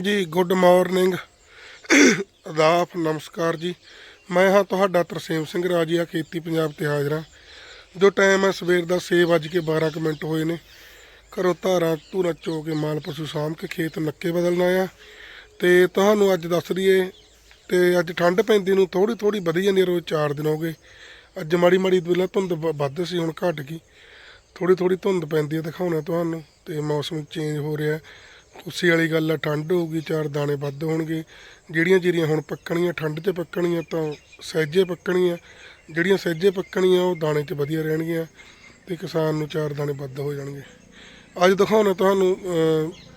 ਜੀ good morning ਆਦਾਬ, ਨਮਸਕਾਰ ਜੀ। ਮੈਂ ਹਾਂ ਤੁਹਾਡਾ ਤਰਸੇਮ ਸਿੰਘ ਰਾਜੀਆ, ਖੇਤੀ ਪੰਜਾਬ ਤੇ ਹਾਜ਼ਰ ਹਾਂ। ਜੋ ਟਾਈਮ ਹੈ ਸਵੇਰ ਦਾ 6:12 ਕੁ ਮਿੰਟ ਹੋਏ ਨੇ। ਘਰੋਂ ਧਾਰਾਂ, ਧੂਰਾ ਚੋ ਕੇ ਮਾਲ ਪਸ਼ੂ ਸਾਂਭ ਕੇ ਖੇਤ ਨੱਕੇ ਬਦਲਣਾ ਆ ਤੇ ਤੁਹਾਨੂੰ ਅੱਜ ਦੱਸ ਦਈਏ, ਤੇ ਅੱਜ ਠੰਡ ਪੈਂਦੀ ਨੂੰ ਥੋੜੀ ਥੋੜੀ ਵਧੀ ਜਾਂਦੀ ਰੋਜ਼ 4 ਦਿਨ ਹੋ ਗਏ। ਅੱਜ ਮਾੜੀ ਮਾੜੀ ਪਹਿਲਾਂ ਧੁੰਦ ਵੱਧ ਸੀ, ਹੁਣ ਘਟ ਗਈ। ਥੋੜੀ ਥੋੜੀ ਧੁੰਦ ਪੈਂਦੀ ਹੈ, ਦਿਖਾਉਣਾ ਤੁਹਾਨੂੰ। ਤੇ ਮੌਸਮ ਚੇਂਜ ਹੋ ਰਿਹਾ ਉਸੇ ਵਾਲੀ ਗੱਲ ਆ, ਠੰਡ ਹੋਊਗੀ, ਚਾਰ ਦਾਣੇ ਵੱਧ ਹੋਣਗੇ। ਜਿਹੜੀਆਂ ਜਿਹੜੀਆਂ ਹੁਣ ਪੱਕਣੀਆਂ, ਠੰਡ 'ਚ ਪੱਕਣੀਆਂ, ਤਾਂ ਸਹਿਜੇ ਪੱਕਣੀਆਂ। ਜਿਹੜੀਆਂ ਸਹਿਜੇ ਪੱਕਣੀਆਂ, ਉਹ ਦਾਣੇ 'ਚ ਵਧੀਆ ਰਹਿਣਗੀਆਂ ਤੇ ਕਿਸਾਨ ਨੂੰ ਚਾਰ ਦਾਣੇ ਵੱਧ ਹੋ ਜਾਣਗੇ। ਅੱਜ ਦਿਖਾਉਣਾ ਤੁਹਾਨੂੰ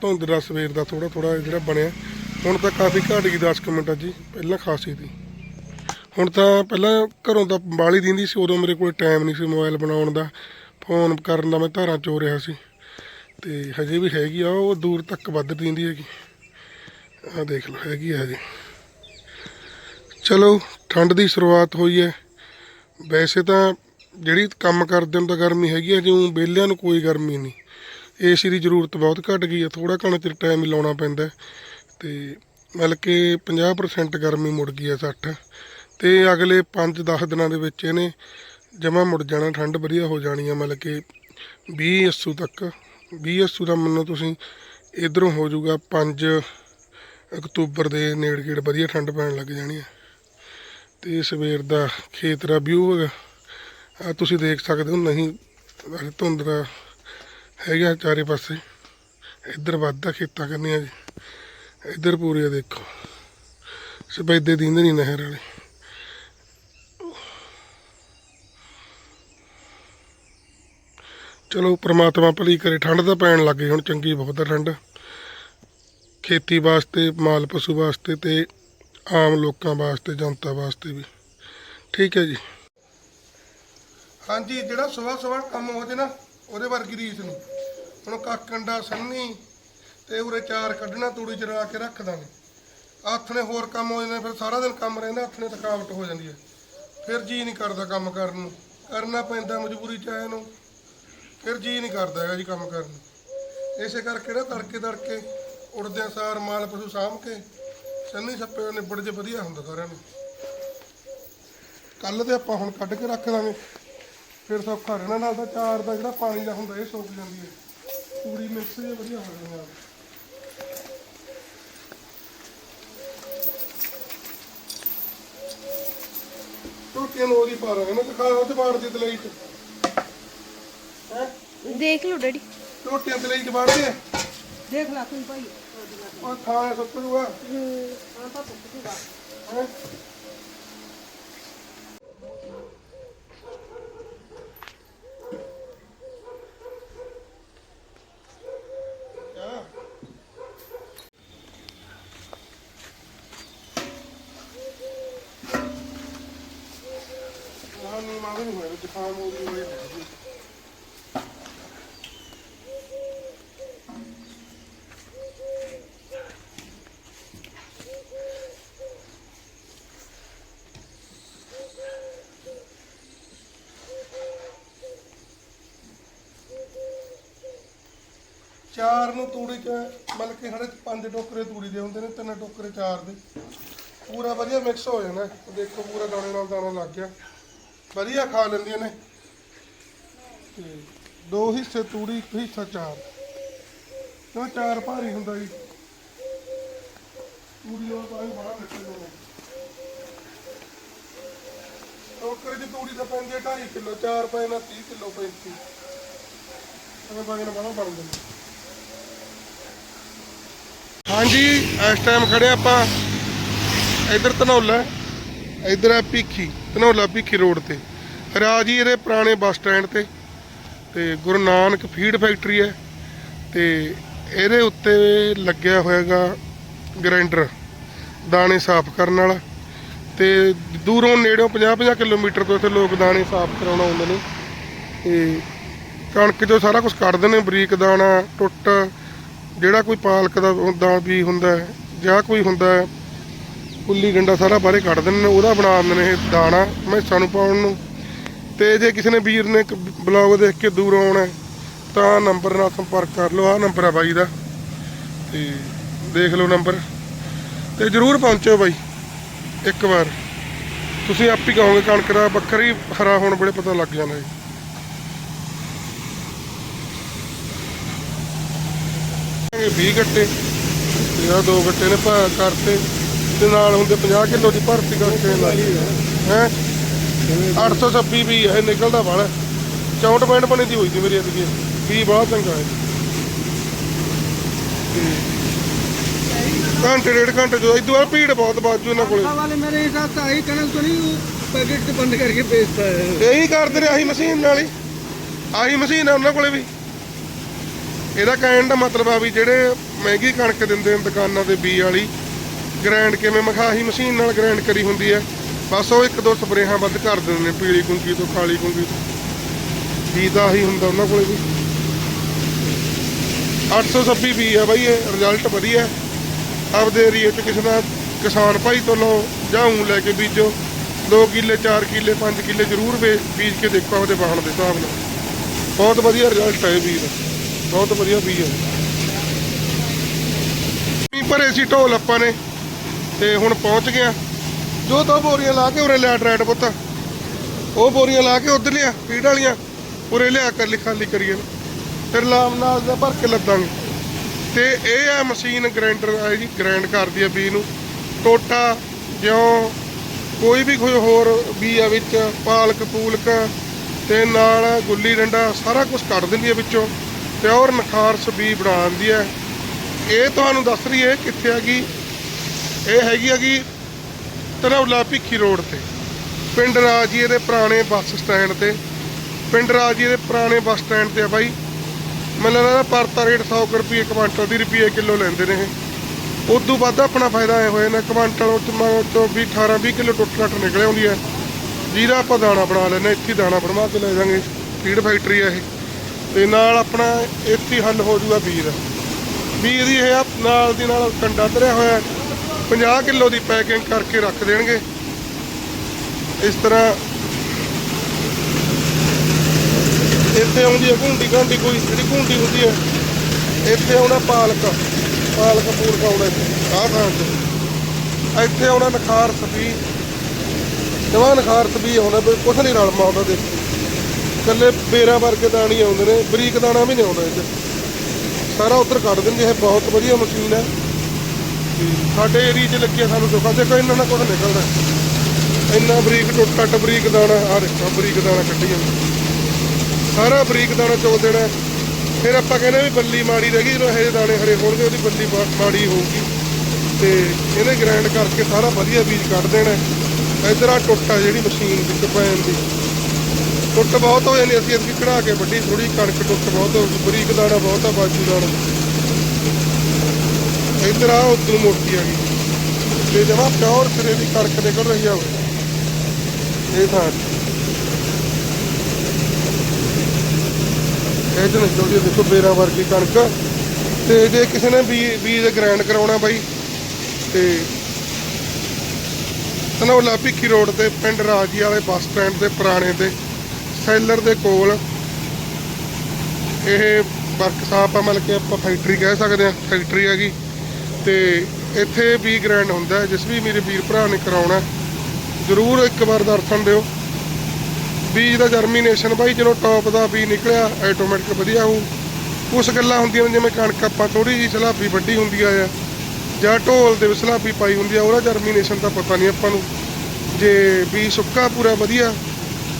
ਧੁੰਦ ਦਾ ਸਵੇਰ ਦਾ ਥੋੜਾ ਥੋੜਾ ਜਿਹੜਾ ਬਣਿਆ। ਹੁਣ ਤਾਂ ਕਾਫੀ ਘਟ ਗਈ 10 ਕੁ ਮਿੰਟਾਂ ਜੀ, ਪਹਿਲਾਂ ਖਾਸੀ ਸੀ ਹੁਣ ਤਾਂ ਪਹਿਲਾਂ ਘਰੋਂ ਤਾਂ ਬਾਲੀ ਦਿੰਦੀ ਸੀ, ਉਦੋਂ ਮੇਰੇ ਕੋਲ ਟਾਈਮ ਨਹੀਂ ਸੀ ਮੋਬਾਈਲ ਬਣਾਉਣ ਦਾ। ਫੋਨ ਕਰਨ ਦਾ ਮੈਂ ਧਾਰਾਂ ਚੋ ਰਿਹਾ ਸੀ। ਤੇ ਹਜੇ ਵੀ ਹੈਗੀ ਆ, ਉਹ ਦੂਰ ਤੱਕ ਵੱਧ ਦਿੰਦੀ ਹੈਗੀ। ਆ ਦੇਖ ਲਓ, ਹੈਗੀ ਆ ਹਜੇ। ਚਲੋ, ਠੰਡ ਦੀ ਸ਼ੁਰੂਆਤ ਹੋਈ ਹੈ। ਵੈਸੇ ਤਾਂ ਜਿਹੜੀ ਕੰਮ ਕਰਦੇ ਨੂੰ ਤਾਂ ਗਰਮੀ ਹੈਗੀ ਹੈ ਜਿਉਂ ਵਿਹਲਿਆਂ ਨੂੰ ਕੋਈ ਗਰਮੀ ਨਹੀਂ। ਏਸੀ ਦੀ ਜ਼ਰੂਰਤ ਬਹੁਤ ਘਟ ਗਈ ਹੈ ਥੋੜਾ ਘਣਾ ਚਿਰ ਟਾਈਮ ਹੀ ਲਾਉਣਾ ਪੈਂਦਾ ਹੈ। ਤੇ ਮਤਲਬ ਕਿ 50% ਗਰਮੀ ਮੁੜ ਗਈ ਹੈ 60 ਤੇ ਅਗਲੇ 5-10 ਦਿਨਾਂ ਦੇ ਵਿੱਚ ਇਹਨੇ ਜਮਾ ਮੁੜ ਜਾਣਾ, ਠੰਡ ਵਧੀਆ ਹੋ ਜਾਣੀ ਹੈ ਮਤਲਬ ਕਿ 20 ਅੱਸੂ ਤੱਕ। 20 ਅੱਸੂ ਦਾ ਮੰਨੋ ਤੁਸੀਂ, ਇਧਰੋਂ ਹੋ ਜਾਊਗਾ 5 ਅਕਤੂਬਰ ਦੇ ਨੇੜੇ ਗੇੜ ਵਧੀਆ ਠੰਡ ਪੈਣ ਲੱਗ ਜਾਣੀ ਹੈ। ਤੇ ਸਵੇਰ ਦਾ ਖੇਤ ਦਾ ਵਿਊ ਹੈਗਾ। ਆ ਤੁਸੀਂ ਦੇਖ ਸਕਦੇ ਹੋ, ਨਹੀਂ ਵੈਸੇ ਧੁੰਦ ਦਾ ਹੈਗਾ ਚਾਰੇ ਪਾਸੇ। ਇੱਧਰ ਵੱਧਦਾ ਖੇਤਾਂ ਕਰਨੀਆਂ ਜੀ। ਇੱਧਰ ਪੂਰੇ ਦੇਖੋ। ਸਫੈਦੇ ਦੀਂਦੇ ਨਹੀਂ ਨਹਿਰ ਵਾਲੇ। ਚਲੋ ਪ੍ਰਮਾਤਮਾ ਭਲੀ ਕਰੇ, ਠੰਡ ਤਾਂ ਪੈਣ ਲੱਗ ਗਈ ਹੁਣ ਚੰਗੀ ਬਹੁਤ ਆ ਠੰਡ। ਖੇਤੀ ਵਾਸਤੇ, ਮਾਲ ਪਸ਼ੂ ਵਾਸਤੇ ਤੇ ਆਮ ਲੋਕਾਂ ਵਾਸਤੇ, ਜਨਤਾ ਵਾਸਤੇ ਵੀ। ਠੀਕ ਹੈ ਜੀ। ਹਾਂਜੀ, ਜਿਹੜਾ ਸਵਾ ਸਵਾ ਕੰਮ ਹੋ ਜੇ ਨਾ, ਉਹਦੇ ਵਰਗੀ ਰੀਸ ਨਹੀਂ। ਹੁਣ ਕਾਕੰਡਾ ਸੰਨੀ ਤੇ ਉਰੇ ਚਾਰ ਕੱਢਣਾ, ਤੂੜੀ ਚਰਾ ਕੇ ਰੱਖ ਦਾਂਗੇ। ਹੱਥ ਨੇ ਹੋਰ ਕੰਮ ਹੋ ਜਾਂਦੇ, ਫਿਰ ਸਾਰਾ ਦਿਨ ਕੰਮ ਰਹਿੰਦਾ ਹੱਥ ਨੇ ਥਕਾਵਟ ਹੋ ਜਾਂਦੀ ਹੈ। ਫਿਰ ਜੀ ਨਹੀਂ ਕਰਦਾ ਕੰਮ ਕਰਨ ਨੂੰ। ਕਰਨਾ ਪੈਂਦਾ ਮਜਬੂਰੀ ਚ ਆਏ ਨੂੰ। ਫਿਰ ਜੀ ਨਹੀਂ ਕਰਦਾ ਹੈਗਾ ਜੀ ਕੰਮ ਕਰਨ। ਨੂੰ ਇਸੇ ਕਰਕੇ ਨਾ ਤੜਕੇ ਤੜਕੇ ਉੱਠਦਿਆਂ ਸਾਰ ਮਾਲ ਪਸ਼ੂ ਸਾਂਭ ਕੇ ਸੰਨੀ ਸੱਪੇ ਨਿਬੜ ਜੇ ਵਧੀਆ ਹੁੰਦਾ ਸਾਰਿਆਂ ਨੂੰ। ਕੱਲ ਤੇ ਆਪਾਂ ਹੁਣ ਕੱਢ ਕੇ ਰੱਖ ਦਾਂਗੇ ਫਿਰ ਸੌਖਾ ਰਹਿਣਾ, ਨਾਲ ਤਾਂ ਚਾਰ ਦਾ ਜਿਹੜਾ ਪਾਣੀ ਦਾ ਹੁੰਦਾ, ਇਹ ਸੁੱਕ ਜਾਂਦੀ ਹੈ। ਪੂਰੀ ਮਿਕਸ ਜੇ ਵਧੀਆ ਹੋ ਜਾਂਦੀ ਹੈ। ਟੋਟੀਆਂ ਨੂੰ ਉਹਦੀ ਪਾ ਦਾਂਗੇ ਨਾ, ਦਿਖਾ ਉਹ ਤੇ ਬਾੜ ਦੀ ਤਲਈ ਚ ਹੈ ਦੇਖ ਲਓ ਡੈਡੀ ਟੋਟੀਆਂ ਤਲਈ ਚ ਬਾੜਦੇ ਆ ਦੇਖ ਲਾ ਤੂੰ ਭਾਈ ਉਹ ਥਾਂ ਸੁੱਕ ਜੂਗਾ ਹਾਂ ਤਾਂ ਸੁੱਕ ਜੂਗਾ ਹੈਂ? ਕਿਆ? ਆਹ ਨੀ ਮਾਂ ਵੀ ਨਹੀਂ ਹੋਇਆ ਜ਼ੁਕਾਮ ਹੋ ਗਈ ਹੋਈ ਹੈ ਚਾਰ ਨੂੰ ਤੂੜੀ ਚ, ਮਤਲਬ ਕਿ ਸਾਡੇ ਪੰਜ ਟੋਕਰੇ ਤੂੜੀ ਦੇ ਹੁੰਦੇ ਨੇ, ਤਿੰਨ ਟੋਕਰੇ, ਚਾਰ ਦੇ। ਪੂਰਾ ਵਧੀਆ ਮਿਕਸ ਹੋ ਜਾਣਾ। ਦੇਖੋ, ਪੂਰਾ ਦਾਣੇ ਨਾਲ ਦਾਣਾ ਲੱਗ ਗਿਆ। ਵਧੀਆ ਖਾ ਲੈਂਦੀਆਂ ਨੇ। ਤੇ ਦੋ ਹਿੱਸੇ ਤੂੜੀ, ਇੱਕ ਹਿੱਸਾ ਚਾਰ। ਕਿਉਂ ਚਾਰ ਭਾਰੀ ਹੁੰਦਾ ਜੀ। ਤੂੜੀ ਉਹ ਤਾਂ ਬਾਹਰ ਨਿਕਲ ਜਾਂਦੇ। ਟੋਕਰੇ ਦੀ ਤੂੜੀ ਤਾਂ ਪੈਂਦੀ ਹੈ 2.5 ਕਿਲੋ, ਚਾਰ ਪੈਣਾ ਨਾ 30 ਕਿਲੋ ਪੈਂਦੀ। ਇਹ ਵਜਨ ਬੜਾ ਬਣ ਜਾਂਦਾ ਹਾਂਜੀ, ਇਸ ਟਾਈਮ ਖੜੇ ਆਪਾਂ ਇਧਰ ਧਨੌਲਾ, ਇਧਰ ਆ ਭੀਖੀ, ਧਨੌਲਾ ਭੀਖੀ ਰੋਡ ਤੇ। ਰਾਜੀ ਇਹਦੇ ਪੁਰਾਣੇ ਬੱਸ ਸਟੈਂਡ ਤੇ ਤੇ ਗੁਰੂ ਨਾਨਕ ਫੀਡ ਫੈਕਟਰੀ ਹੈ ਤੇ ਇਹਦੇ ਉੱਤੇ ਲੱਗਿਆ ਹੋਇਆਗਾ ਗ੍ਰਾਈਂਡਰ ਦਾਣੇ ਸਾਫ਼ ਕਰਨ ਵਾਲਾ। ਤੇ ਦੂਰੋਂ ਨੇੜਿਓਂ 50-50 ਕਿਲੋਮੀਟਰ ਤੋਂ ਇੱਥੇ ਲੋਕ ਦਾਣੇ ਸਾਫ਼ ਕਰਾਉਣ ਆਉਂਦੇ ਨੇ। ਤੇ ਕਣਕ ਜੋ ਸਾਰਾ ਕੁਝ ਕੱਢਦੇ ਨੇ, ਬਰੀਕ ਦਾਣਾ, ਟੁੱਟ ਜਿਹੜਾ ਕੋਈ ਪਾਲਕ ਦਾ ਹੁੰਦਾ ਵੀ ਹੁੰਦਾ ਹੈ, ਜਾਂ ਕੋਈ ਹੁੰਦਾ ਹੈ, ਕੁੱਲੀ ਗੰਡਾ ਸਾਰਾ ਬਾਹਰੇ ਕੱਢ ਦਿੰਦੇ ਨੇ ਉਹਦਾ ਬਣਾ ਦਿੰਦੇ ਨੇ ਇਹ ਦਾਣਾ ਮੈਸਾਂ ਨੂੰ ਪਾਉਣ ਨੂੰ। ਤੇ ਜੇ ਕਿਸੇ ਨੇ ਵੀਰ ਨੇ ਬਲੌਗ ਦੇਖ ਕੇ ਦੂਰ ਆਉਣਾ ਤਾਂ ਨੰਬਰ ਨਾਲ ਸੰਪਰਕ ਕਰ ਲਓ ਆਹ ਨੰਬਰ ਆ ਬਾਈ ਦਾ। ਤੇ ਦੇਖ ਲਓ ਨੰਬਰ। ਤੇ ਜਰੂਰ ਪਹੁੰਚੋ ਬਾਈ ਇੱਕ ਵਾਰ। ਤੁਸੀਂ ਆਪ ਹੀ ਕਹੋਗੇ ਕਣਕ ਦਾ ਬੱਕਰੀ ਹਰਾ ਹੋਣ ਵੇਲੇ ਪਤਾ ਲੱਗ ਜਾਣਾ ਜੀ। ਸੀਗੇ 20 ਗੱਟੇ ਤੇ ਆ ਦੋ ਗੱਟੇ ਨੇ ਭਾਰ ਕਰਤੇ। ਤੇ ਨਾਲ ਹੁੰਦੇ 50 ਕਿਲੋ ਦੀ ਭਰਤੀ ਕਰਕੇ ਹੈ? 826 ਵੀ ਇਹ ਨਿਕਲਦਾ ਵਾਲਾ 64 ਬੈਂਡ ਬਣੀ ਦੀ ਹੋਈ ਸੀ ਮੇਰੀ ਅਦਕੀ ਵੀ। ਬਹੁਤ ਚੰਗਾ ਹੈ। ਘੰਟੇ ਡੇਢ ਘੰਟੇ ਜੋ ਇਦੋਂ ਭੀੜ ਬਹੁਤ ਬਾਜੂ ਇਹਨਾਂ ਕੋਲੇ। ਵਾਲੇ ਮੇਰੇ ਸਾਥ ਆਈ ਕਣਕ ਤੋਂ ਨਹੀਂ ਪੈਕੇਟ ਤੇ ਬੰਦ ਕਰਕੇ ਵੇਚਦਾ ਹੈ ਇਹੀ ਕਰਦੇ ਰਹੇ ਆਹੀ ਮਸ਼ੀਨ ਨਾਲ ਹੀ। ਆਹੀ ਮਸ਼ੀਨ ਹੈ ਉਹਨਾਂ ਕੋਲੇ ਵੀ। ਇਹਦਾ ਕਹਿਣ ਦਾ ਮਤਲਬ ਆ ਵੀ ਜਿਹੜੇ ਮਹਿੰਗੀ ਕਣਕ ਦਿੰਦੇ ਨੇ ਦੁਕਾਨਾਂ ਤੇ ਬੀ ਵਾਲੀ ਗ੍ਰੈਂਡ ਕਿਵੇਂ ਮਖਾਹੀ ਮਸ਼ੀਨ ਨਾਲ ਗ੍ਰੈਂਡ ਕਰੀ ਹੁੰਦੀ ਹੈ ਬਸ ਉਹ ਇੱਕ ਦੋ ਸਪਰੇਹਾਂ ਵੱਧ ਕਰ ਦਿੰਦੇ ਨੇ ਪੀਲੀ ਕੁੰਗੀ ਤੋਂ ਕਾਲੀ ਕੁੰਗੀ ਤੋਂ। ਬੀ ਦਾ ਹੀ ਹੁੰਦਾ ਉਹਨਾਂ ਕੋਲੇ ਵੀ। 826 ਬੀ ਆ ਬਾਈ, ਇਹ ਰਿਜ਼ਲਟ ਵਧੀਆ। ਆਪਦੇ ਏਰੀਏ 'ਚ ਕਿਸੇ ਦਾ ਕਿਸਾਨ ਭਾਈ ਤੋਂ ਲਓ, ਜਾਂ ਊਂ ਲੈ ਕੇ ਬੀਜੋ 2 ਕਿੱਲੇ 4 ਕਿੱਲੇ 5 ਕਿੱਲੇ ਜ਼ਰੂਰ ਵੇ- ਬੀਜ ਕੇ ਦੇਖੋ ਆਪਦੇ ਵਾਹਣ ਦੇ ਹਿਸਾਬ ਨਾਲ। ਬਹੁਤ ਵਧੀਆ ਰਿਜ਼ਲਟ ਹੈ ਇਹ ਬੀਜ ਦਾ। ਬਹੁਤ ਵਧੀਆ ਬੀਜ ਹੈ। ਵੀ ਭਰੇ ਸੀ ਢੋਲ ਆਪਾਂ ਨੇ, ਤੇ ਹੁਣ ਪਹੁੰਚ ਗਿਆ ਜੋ ਦੋ ਬੋਰੀਆਂ ਲਾ ਕੇ ਉਰੇ ਲਿਆ ਡਰੈਟ ਪੁੱਤ। ਉਹ ਬੋਰੀਆਂ ਲਾ ਕੇ ਉਧਰ ਲਿਆ, ਫੀਡ ਵਾਲੀਆਂ, ਉਰੇ ਲਿਆ ਕਰ ਲਿਖਾ ਲਈ ਕਰੀਏ। ਫਿਰ ਲਾਮ ਨਾਲ ਦਾ ਭਰ ਕੇ ਲੱਦਾਂਗੇ। ਤੇ ਇਹ ਆ ਮਸ਼ੀਨ ਗ੍ਰਾਈਂਡਰ ਆ ਜੀ ਗ੍ਰਾਈਂਡ ਕਰਦੀ ਆ ਬੀ ਨੂੰ। ਟੋਟਾ, ਜਿਉਂ, ਕੋਈ ਵੀ ਕੋਈ ਹੋਰ ਬੀ ਆ ਵਿੱਚ, ਪਾਲਕ, ਪੂਲਕ, ਤੇ ਨਾਲ ਗੁੱਲੀ ਡੰਡਾ, ਸਾਰਾ ਕੁਝ ਕੱਢ ਦਿੰਦੀ ਆ ਵਿੱਚੋਂ। ਪਿਓਰ ਨਖਾਰ ਸਬੀ ਬਣਾ ਦਿੰਦੀ ਆ ਇਹ ਤੁਹਾਨੂੰ ਦੱਸ ਰਹੀ ਹੈ ਕਿੱਥੇ ਹੈਗੀ। ਇਹ ਹੈਗੀ ਹੈਗੀ ਧਨੌਲਾ ਭਿੱਖੀ ਰੋਡ ਤੇ। ਪਿੰਡ ਰਾਜੀਏ ਦੇ ਪੁਰਾਣੇ ਬੱਸ ਸਟੈਂਡ ਤੇ। ਪਿੰਡ ਰਾਜੀਏ ਦੇ ਪੁਰਾਣੇ ਬੱਸ ਸਟੈਂਡ ਤੇ ਆ ਬਾਈ। ਮੈਨੂੰ ਲੱਗਦਾ ਪਰਤਾ ਰੇਟ 100 ਕੁ ਰੁਪਏ ਕੁਆਂਟਲ ਦੀ ਰੁਪਏ ਕਿਲੋ ਲੈਂਦੇ ਨੇ ਇਹ। ਉਦੋਂ ਵੱਧ ਆਪਣਾ ਫਾਇਦਾ ਆਏ ਹੋਏ ਨੇ ਕੁਆਂਟਲ ਉੱਚ ਤੋਂ ਵੀ 18 20 ਕਿਲੋ ਟੁੱਟ ਟੱਟ ਨਿਕਲ ਆਉਂਦੀ ਹੈ। ਜਿਹਦਾ ਆਪਾਂ ਦਾਣਾ ਬਣਾ ਲੈਂਦੇ ਇੱਥੇ ਦਾਣਾ ਬਣਵਾ ਕੇ ਲੈ ਜਾਾਂਗੇ। ਫੀਡ ਫੈਕਟਰੀ ਆ ਇਹ। ਤੇ ਨਾਲ ਆਪਣਾ ਇੱਥੇ ਹੱਲ ਹੋ ਜੂਗਾ ਬੀਜ ਦਾ ਬੀਜ ਦੀ ਇਹ ਨਾਲ ਦੀ ਨਾਲ ਕੰਡਾ ਧਰਿਆ ਹੋਇਆ 50 ਕਿਲੋ ਦੀ ਪੈਕਿੰਗ ਕਰਕੇ ਰੱਖ ਦੇਣਗੇ। ਇਸ ਤਰ੍ਹਾਂ ਇੱਥੇ ਆਉਂਦੀ ਹੈ ਘੁੰਡੀ ਘੰਟੀ ਕੋਈ ਜਿਹੜੀ ਘੁੰਡੀ ਹੁੰਦੀ ਹੈ, ਇੱਥੇ ਆਉਣਾ ਪਾਲਕ। ਪਾਲਕ ਪੂਰਕ ਆਉਣਾ ਇੱਥੇ, ਆਹ ਥਾਂ ਤੇ। ਇੱਥੇ ਆਉਣਾ ਨਖਾਰ ਸਬੀ ਜਵਾਂ ਨਖਾਰ ਸਬੀ ਆਉਣਾ, ਕੁਛ ਨਹੀਂ ਰਲਮਾ ਆਉਂਦਾ ਦੇਖ। ਕੱਲੇ ਬੇਰਾਂ ਵਰਗੇ ਦਾਣੇ ਆਉਂਦੇ ਨੇ, ਬਰੀਕ ਦਾਣਾ ਵੀ ਨਹੀਂ ਆਉਂਦਾ ਇੱਥੇ ਸਾਰਾ ਉੱਧਰ ਕੱਢ ਦਿੰਦੇ, ਇਹ ਬਹੁਤ ਵਧੀਆ ਮਸ਼ੀਨ ਹੈ। ਤੇ ਸਾਡੇ ਏਰੀਆ 'ਚ ਲੱਗੀ ਸਾਨੂੰ ਦੁੱਖਾ ਦੇਖੋ, ਇਹਨਾਂ ਨਾਲ ਕੁਝ ਨਿਕਲਦਾ ਇੰਨਾ ਬਰੀਕ ਟੁੱਟ ਟੱਟ ਬਰੀਕ ਦਾਣਾ ਆ ਦੇਖੋ ਬਰੀਕ ਦਾਣਾ ਕੱਢੀ ਜਾਂਦਾ। ਸਾਰਾ ਬਰੀਕ ਦਾਣਾ ਚੁੱਕ ਦੇਣਾ ਫਿਰ ਆਪਾਂ ਕਹਿੰਦੇ ਵੀ ਬੱਲੀ ਮਾੜੀ ਰਹਿ ਗਈ, ਜਦੋਂ ਇਹ ਦਾਣੇ ਹਰੇ ਹੋਣਗੇ, ਉਹਦੀ ਬੱਲੀ ਮਾ- ਮਾੜੀ ਹੋਊਗੀ। ਤੇ ਇਹਨੇ ਗ੍ਰਾਈਂਡ ਕਰਕੇ ਸਾਰਾ ਵਧੀਆ ਬੀਜ ਕੱਢ ਦੇਣਾ ਹੈ। ਇੱਧਰ ਆ ਟੁੱਟਾ ਜਿਹੜੀ ਮਸ਼ੀਨ ਵਿੱਚ ਪੈਣ ਦੀ। ਟੁੱਟ ਬਹੁਤ ਹੋ ਜਾਂਦੀ ਅਸੀਂ ਅਸੀਂ ਕਢਾ ਕੇ ਵੱਡੀ ਥੋੜੀ ਕਣਕ ਟੁੱਟ ਬਹੁਤ ਹੋ ਗਈ। ਬਰੀਕ ਦਾਣਾ ਬਹੁਤ ਆ, ਬਾਜੂ ਦਾਣਾ। ਇੱਧਰ ਆ, ਉਧਰ ਮੋਟੀ ਆ ਗਈ। ਤੇ ਜਮਾ ਪਿਓਰ ਸਿਰੇ ਦੀ ਕਣਕ ਨਿਕਲ ਰਹੀ ਆ ਇਹ ਥਾਂ ਇਹ ਚ ਨਿਕਲਦੀ ਦੇਖੋ, ਬੇਰਾ ਵਰਗੀ ਕਣਕ। ਤੇ ਜੇ ਕਿਸੇ ਨੇ ਬੀ ਬੀਜ ਗ੍ਰਾਈਂਡ ਕਰਾਉਣਾ ਬਾਈ, ਤੇ ਧਨੌਲਾ ਭਿੱਖੀ ਰੋਡ ਤੇ, ਪਿੰਡ ਰਾਜੀ ਵਾਲੇ ਬੱਸ ਸਟੈਂਡ ਦੇ ਪੁਰਾਣੇ ਤੇ ਸੈਲਰ ਦੇ ਕੋਲ ਇਹ ਵਰਕਸ਼ਾਪ ਆ, ਮਤਲਬ ਕਿ ਆਪਾਂ ਫੈਕਟਰੀ ਕਹਿ ਸਕਦੇ ਆ ਫੈਕਟਰੀ ਹੈਗੀ। ਤੇ ਇੱਥੇ ਵੀ ਗ੍ਰੈਂਡ ਹੁੰਦਾ, ਜਿਸ ਵੀ ਮੇਰੇ ਵੀਰ ਭਰਾ ਨੇ ਕਰਾਉਣਾ, ਜ਼ਰੂਰ ਇੱਕ ਵਾਰ ਦਰਸ਼ਨ ਦਿਓ। ਬੀਜ ਦਾ ਜਰਮੀਨੇਸ਼ਨ ਬਾਈ, ਜਦੋਂ ਟੌਪ ਦਾ ਬੀਜ ਨਿਕਲਿਆ ਆਟੋਮੈਟਿਕ ਵਧੀਆ ਹੋਊ। ਕੁਝ ਗੱਲਾਂ ਹੁੰਦੀਆਂ ਨੇ, ਜਿਵੇਂ ਕਣਕ ਆਪਾਂ ਥੋੜੀ ਜਿਹੀ ਸਲਾਬੀ ਵੱਡੀ ਹੁੰਦੀ ਆ, ਜਾਂ ਢੋਲ ਦੇ ਵਿੱਚ ਸਲਾਬੀ ਪਾਈ ਹੁੰਦੀ ਆ, ਉਹਦਾ ਜਰਮੀਨੇਸ਼ਨ ਤਾਂ ਪਤਾ ਨਹੀਂ ਆਪਾਂ ਨੂੰ। ਜੇ ਬੀਜ ਸੁੱਕਾ, ਪੂਰਾ ਵਧੀਆ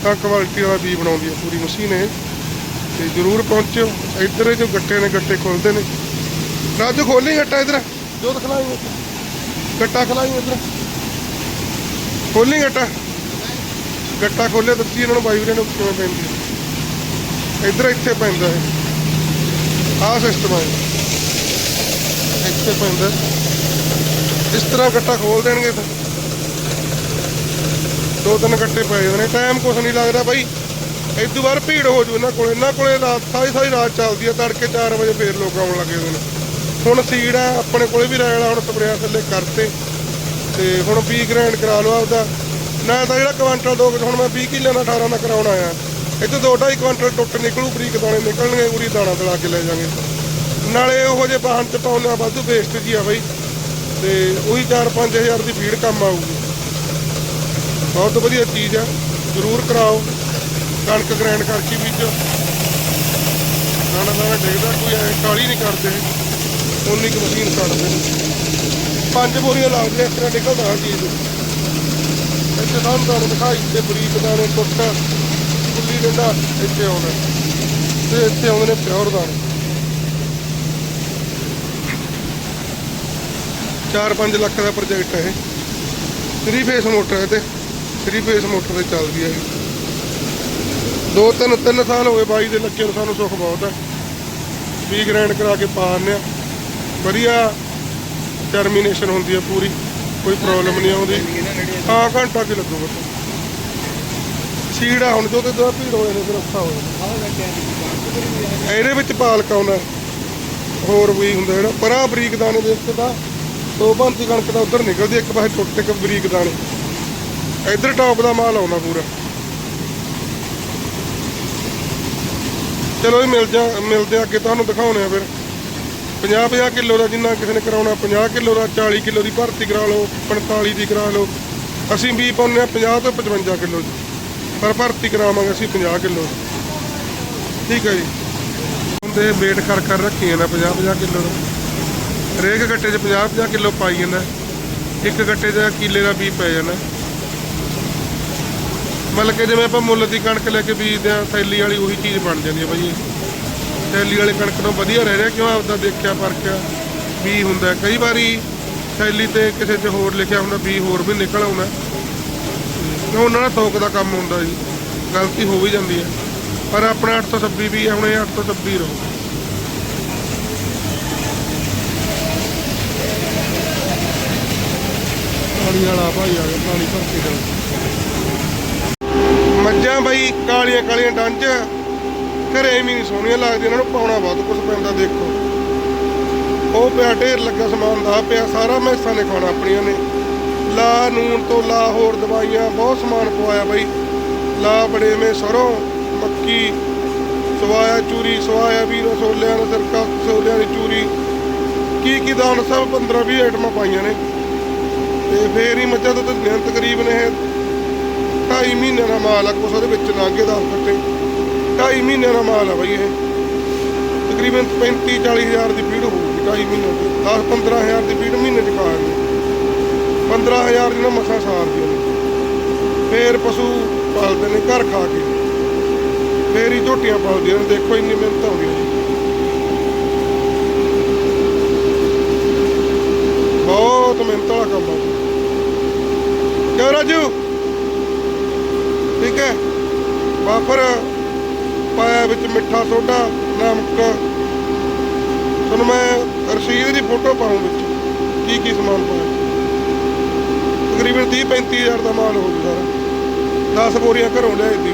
ਤਾਂ ਕੁਆਲਿਟੀ ਵਾਲਾ ਬੀਜ ਬਣਾਉਂਦੀ ਆ ਪੂਰੀ ਮਸ਼ੀਨ ਇਹ। ਤੇ ਜ਼ਰੂਰ ਪਹੁੰਚਿਓ। ਇੱਧਰ ਜੋ ਗੱਟੇ ਨੇ ਗੱਟੇ ਖੋਲਦੇ ਨੇ। ਰਾਜੂ ਖੋਲੀ ਗੱਟਾ ਇੱਧਰ। ਜੋ ਦਿਖਲਾਈ ਗੱਟਾ ਖਲਾਈ ਇੱਧਰ। ਖੋਲੀ ਗੱਟਾ। ਗੱਟਾ ਖੋਲਿਆ ਦੱਸੀ ਇਹਨਾਂ ਨੂੰ ਬਾਈ ਵੀਰੇ ਨੂੰ ਕਿਵੇਂ ਪੈਂਦੀ ਹੈ ਇੱਧਰ ਇੱਥੇ ਪੈਂਦਾ ਹੈ ਆਹ ਸਿਸਟਮ ਹੈ ਇੱਥੇ ਪੈਂਦਾ। ਇਸ ਤਰ੍ਹਾਂ ਗੱਟਾ ਖੋਲ ਦੇਣਗੇ ਫਿਰ। ਦੋ ਤਿੰਨ ਗੱਟੇ ਪਏ ਹੋਏ ਨੇ ਟਾਈਮ ਕੁਛ ਨਹੀਂ ਲੱਗਦਾ ਬਾਈ। ਇਸ ਤੋਂ ਬਾਅਦ ਭੀੜ ਹੋ ਜੂ ਇਹਨਾਂ ਕੋਲ, ਇਹਨਾਂ ਕੋਲੇ ਰਾਤ ਸਾਰੀ ਸਾਰੀ ਰਾਤ ਚੱਲਦੀ ਆ, ਤੜਕੇ 4 ਵਜੇ ਫੇਰ ਲੋਕ ਆਉਣ ਲੱਗੇ ਹੋਏ ਨੇ। ਹੁਣ ਸੀੜ ਆ, ਆਪਣੇ ਕੋਲੇ ਵੀ ਰਹਿਣਾ ਹੁਣ ਸਪਰੇਆ ਥੱਲੇ ਕਰਤੇ। ਤੇ ਹੁਣ ਬੀ ਗ੍ਰੈਂਡ ਕਰਾ ਲਓ ਆਪਦਾ। ਨਾ ਤਾਂ ਜਿਹੜਾ ਕੁਆਂਟਲ ਦੋ ਕੁ- ਹੁਣ ਮੈਂ 20 ਕਿੱਲੇ ਦਾ 18 ਦਾ ਕਰਾਉਣਾ ਆ ਇੱਥੇ ਦੋ ਢਾਈ ਕੁਆਂਟਲ ਟੁੱਟ ਨਿਕਲੂ, ਬਰੀਕ ਦਾਣੇ ਨਿਕਲਣਗੇ ਪੂਰੀ ਦਾਣਾ ਦਲਾ ਕੇ ਲੈ ਜਾਾਂਗੇ। ਨਾਲੇ ਉਹੋ ਜਿਹੇ ਵਾਹਨ ਚ ਪਾਉਣਾ ਵਾਧੂ ਵੇਸਟ ਜੀ ਆ ਬਾਈ। ਤੇ ਉਹੀ 4-5000 ਦੀ ਫੀਡ ਕੰਮ ਆਊਗੀ। ਬਹੁਤ ਵਧੀਆ ਚੀਜ਼ ਆ। ਜ਼ਰੂਰ ਕਰਾਓ। ਕਣਕ ਗ੍ਰੈਂਡ ਕਰਕੇ ਬੀਜੋ ਦਾਣਾ ਦਾਣਾ ਡਿੱਗਦਾ ਕੋਈ ਐ ਕਾਲੀ ਨਹੀਂ ਕਰਦੇ। ਉਨੀ ਕੁ ਮਸ਼ੀਨ ਕੱਢਦੇ ਪੰਜ ਬੋਰੀਆਂ ਲੱਗਦੀਆਂ ਇਸ ਤਰ੍ਹਾਂ ਨਿਕਲਦਾ ਆ ਚੀਜ਼ ਇੱਥੇ ਸਾਨੂੰ ਤੁਹਾਨੂੰ ਦਿਖਾਈ ਤੇ ਬਰੀਕ ਦਾਣੇ ਟੁੱਟ ਗੁੱਲੀ ਡੰਡਾ ਇੱਥੇ ਆਉਂਦਾ ਤੇ ਇੱਥੇ ਆਉਂਦੇ ਨੇ ਪਿਓਰ ਦਾਣੇ। 4-5 ਲੱਖ ਦਾ ਪ੍ਰੋਜੈਕਟ ਹੈ ਇਹ। 3 ਫੇਸ ਮੋਟਰ ਹੈ ਤੇ। 3 ਫੇਸ ਮੋਟਰ ਤੇ ਚੱਲਦੀ ਹੈ ਇਹ। ਦੋ ਤਿੰਨ ਤਿੰਨ ਸਾਲ ਹੋਏ ਬਾਈ ਦੇ ਲੱਗੇ ਨੂੰ ਸਾਨੂੰ ਸੁੱਖ ਬਹੁਤ ਹੈ ਵੀ ਗ੍ਰੈਂਡ ਕਰਾ ਕੇ ਪਾ ਆ। ਵਧੀਆ ਟਰਮੀਨੇਸ਼ਨ ਹੁੰਦੀ ਹੈ ਪੂਰੀ, ਕੋਈ ਪ੍ਰੋਬਲਮ ਨਹੀਂ ਆਉਂਦੀ। ਹਾਂ, ਘੰਟਾ ਕੀ ਲੱਗੂਗਾ ਸੀੜਾ ਹੁਣ ਜੋ ਤੇ ਦੋ ਭੀੜ ਹੋਏ ਨੇ, ਫਿਰ ਔਖਾ ਹੋ ਜਾਂਦਾ। ਇਹਦੇ ਵਿੱਚ ਪਾਲਕ ਆਉਂਦਾ। ਹੋਰ ਵੀ ਹੁੰਦਾ ਜਿਹੜਾ ਪਰਾਂ ਬਰੀਕ ਦਾਣੇ ਦੇ ਉੱਤੇ ਤਾਂ ਦੋ ਭਾਂਤੀ ਕਣਕ ਦਾ ਉਧਰ ਨਿਕਲਦੀ ਇੱਕ ਪਾਸੇ ਟੁੱਟ ਕੇ ਬਰੀਕ ਦਾਣੇ। ਇੱਧਰ ਟੌਪ ਦਾ ਮਾਲ ਆਉਣਾ ਪੂਰਾ। ਚਲੋ ਇਹ ਮਿਲ ਜਾ, ਮਿਲਦੇ ਆ ਅੱਗੇ, ਤੁਹਾਨੂੰ ਦਿਖਾਉਣੇ ਆ ਫਿਰ। 50 50 ਕਿਲੋ ਦਾ ਜਿੰਨਾ ਕਿਸੇ ਨੇ ਕਰਾਉਣਾ 50 ਕਿਲੋ ਦਾ 40 ਕਿਲੋ ਦੀ ਭਰਤੀ ਕਰਾ ਲਓ 45 ਦੀ ਕਰਾ ਲਓ। ਅਸੀਂ ਵੀ ਪਾਉਂਦੇ ਆ 50 ਤੋਂ 55 ਕਿਲੋ ਦੀ ਪਰ ਭਰਤੀ ਕਰਾਵਾਂਗੇ ਅਸੀਂ 50 ਕਿਲੋ ਦੀ। ਠੀਕ ਹੈ ਜੀ। ਹੁੰਦੇ ਵੇਟ ਕਰ ਕਰ ਰੱਖੀ ਜਾਂਦਾ 50 50 ਕਿਲੋ ਦਾ। ਹਰੇਕ ਗੱਟੇ 'ਚ 50 50 ਕਿਲੋ ਪਾਈ ਜਾਂਦਾ। ਇੱਕ ਗੱਟੇ 'ਚ ਕਿੱਲੇ ਦਾ ਵੀ ਪੈ ਜਾਂਦਾ। ਮਤਲਬ ਕਿ ਜਿਵੇਂ ਆਪਾਂ ਮੁੱਲ ਦੀ ਕਣਕ ਲੈ ਕੇ ਬੀਜਦੇ ਆ ਥੈਲੀ ਵਾਲੀ ਉਹੀ ਚੀਜ਼ ਬਣ ਜਾਂਦੀ ਹੈ ਬਾਈ ਥੈਲੀ ਵਾਲੇ ਕਣਕ ਤੋਂ ਵਧੀਆ ਰਹਿ ਰਿਹਾ, ਕਿਉਂ ਆਪਦਾ ਦੇਖਿਆ ਪਰਖਿਆ ਬੀ ਹੁੰਦਾ ਕਈ ਵਾਰੀ ਥੈਲੀ ਤੇ ਕਿਸੇ 'ਚ ਹੋਰ ਲਿਖਿਆ ਹੁੰਦਾ ਬੀ ਹੋਰ ਵੀ ਨਿਕਲ ਆਉਂਦਾ ਤੇ ਉਹਨਾਂ ਦਾ ਥੋਕ ਦਾ ਕੰਮ ਹੁੰਦਾ ਜੀ, ਗਲਤੀ ਹੋ ਵੀ ਜਾਂਦੀ ਹੈ। ਪਰ ਆਪਣਾ 826 ਵੀ ਹੈ, ਹੁਣ ਇਹ 826 ਰਹੋ। ਪਾਣੀ ਵਾਲਾ ਭਾਈ ਆ ਗਿਆ, ਪਾਣੀ ਭਰ ਕੇ ਜਾਓ ਮੱਝਾਂ ਬਾਈ ਕਾਲੀਆਂ ਕਾਲੀਆਂ ਡੰਜ ਘਰੇ ਵੀ ਨਹੀਂ ਸੋਹਣੀਆਂ ਲੱਗਦੀਆਂ, ਇਹਨਾਂ ਨੂੰ ਪਾਉਣਾ ਬਹੁਤ ਕੁਝ ਪੈਂਦਾ, ਦੇਖੋ। ਉਹ ਪਿਆ, ਢੇਰ ਲੱਗਾ ਸਮਾਨ, ਦਾ ਪਿਆ, ਸਾਰਾ ਮੈਸਾਂ ਨੇ ਖਾਣਾ ਆਪਣੀਆਂ ਨੇ। ਲਾ ਨੂਨ ਤੋਂ ਲਾ, ਹੋਰ ਦਵਾਈਆਂ, ਬਹੁਤ ਸਮਾਨ ਪਵਾਇਆ ਬਾਈ। ਲਾ ਬੜੇਵੇਂ ਸਰੋਂ, ਮੱਕੀ, ਸਵਾਇਆ ਚੂਰੀ, ਸਵਾਇਆ ਵੀ ਰਸੋਲਿਆਂ ਦਾ ਸਰਕਾ ਸੋਲਿਆਂ ਦੀ ਚੂਰੀ। ਕੀ ਕੀ ਦਾਨ, ਸਭ 15 20 ਆਈਟਮਾਂ ਪਾਈਆਂ ਨੇ। ਤੇ ਫੇਰ ਹੀ ਮੱਝਾਂ ਤੋਂ ਦਿਨ ਤਕਰੀਬਨ ਇਹ ਢਾਈ ਮਹੀਨੇ ਦਾ ਮਾਲ ਆ, ਕੁਛ ਉਹਦੇ ਵਿੱਚ ਲਾਗੇ ਦਾ ਕੱਟੇ ਢਾਈ ਮਹੀਨੇ ਦਾ ਮਾਲ ਆ ਬਈ ਇਹ। ਤਕਰੀਬਨ 35 40 ਹਜ਼ਾਰ ਦੀ ਫੀਡ ਹੋਊਗੀ ਢਾਈ ਮਹੀਨੇ ਦੀ। 10 15 ਹਜ਼ਾਰ ਦੀ ਫੀਡ ਮਹੀਨੇ ਚ ਪਾ ਦਿੰਦੇ। 15 ਹਜ਼ਾਰ ਦੀ ਨਾ ਮਸਾਂ ਸਾਰਦੀਆਂ ਨੇ। ਫੇਰ ਪਸ਼ੂ ਪਾਲਦੇ ਨੇ, ਘਰ ਖਾ ਕੇ। ਫੇਰ ਹੀ ਝੋਟੀਆਂ ਪਾਲਦੀਆਂ ਨੇ, ਦੇਖੋ ਇੰਨੀ ਮਿਹਨਤ ਆਉਂਦੀ ਹੈ ਜੀ। ਬਹੁਤ ਮਿਹਨਤ ਵਾਲਾ ਕੰਮ ਆ। ਕਿਉਂ ਰਾਜੂ ਠੀਕ ਹੈ ਵਾਫਰ ਪਾਇਆ ਵਿੱਚ ਮਿੱਠਾ ਸੋਡਾ ਨਮਕ ਤੁਹਾਨੂੰ ਮੈਂ ਰਸੀਦ ਦੀ ਫੋਟੋ ਪਾਉਂ ਵਿੱਚ, ਕੀ ਕੀ ਸਮਾਨ ਪਾਇਆ ਤਕਰੀਬਨ 30 35000 ਦਾ ਮਾਲ ਹੋ ਜੂ ਸਾਰਾ 10 ਬੋਰੀਆਂ ਘਰੋਂ ਲਿਆਈ ਦੀ